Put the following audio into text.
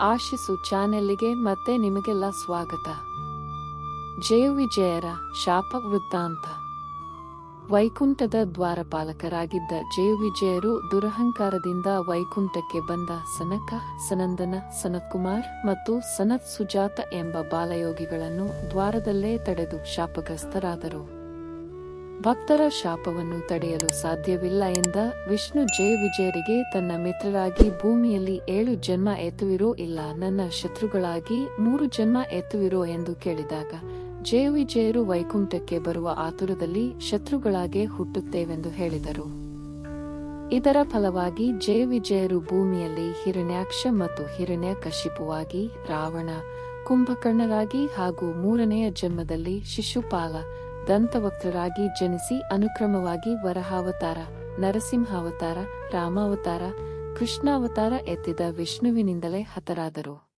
ಆಶಿಸು ಚಾನೆಲ್ಗೆ ಮತ್ತೆ ನಿಮಗೆಲ್ಲ ಸ್ವಾಗತ. ಜಯ ವಿಜಯರ ಶಾಪ ವೃತ್ತಾಂತ. ವೈಕುಂಠದ ದ್ವಾರಪಾಲಕರಾಗಿದ್ದ ಜಯ ವಿಜಯರು ದುರಹಂಕಾರದಿಂದ ವೈಕುಂಠಕ್ಕೆ ಬಂದ ಸನಕ, ಸನಂದನ, ಸನತ್ಕುಮಾರ್ ಮತ್ತು ಸನತ್ ಸುಜಾತ ಎಂಬ ಬಾಲಯೋಗಿಗಳನ್ನು ದ್ವಾರದಲ್ಲೇ ತಡೆದು ಶಾಪಗ್ರಸ್ತರಾದರು. ಭಕ್ತರ ಶಾಪವನ್ನು ತಡೆಯಲು ಸಾಧ್ಯವಿಲ್ಲ ಎಂದ ವಿಷ್ಣು ಜಯ ವಿಜಯರಿಗೆ ತನ್ನ ಮಿತ್ರರಾಗಿ ಭೂಮಿಯಲ್ಲಿ ಏಳು ಜನ್ಮ ಎತ್ತುವಿರೋ ಇಲ್ಲ ನನ್ನ ಶತ್ರುಗಳಾಗಿ ಮೂರು ಜನ್ಮ ಎತ್ತುವಿರೋ ಎಂದು ಕೇಳಿದಾಗ ಜಯ ವಿಜಯರು ವೈಕುಂಠಕ್ಕೆ ಬರುವ ಆತುರದಲ್ಲಿ ಶತ್ರುಗಳಾಗೆ ಹುಟ್ಟುತ್ತೇವೆಂದು ಹೇಳಿದರು. ಇದರ ಫಲವಾಗಿ ಜಯ ವಿಜಯರು ಭೂಮಿಯಲ್ಲಿ ಹಿರಣ್ಯಾಕ್ಷ ಮತ್ತು ಹಿರಣ್ಯ ಕಶಿಪುವಾಗಿ ರಾವಣ, ಕುಂಭಕರ್ಣರಾಗಿ ಹಾಗೂ ಮೂರನೆಯ ಜನ್ಮದಲ್ಲಿ ಶಿಶುಪಾಲ ದಂತವಕ್ತರಾಗಿ ಜನಿಸಿ ಅನುಕ್ರಮವಾಗಿ ವರಹಾವತಾರ ನರಸಿಂಹಾವತಾರ ರಾಮಾವತಾರ ಕೃಷ್ಣಾವತಾರ ಎತ್ತಿದ ವಿಷ್ಣುವಿನಿಂದಲೇ ಹತರಾದರು.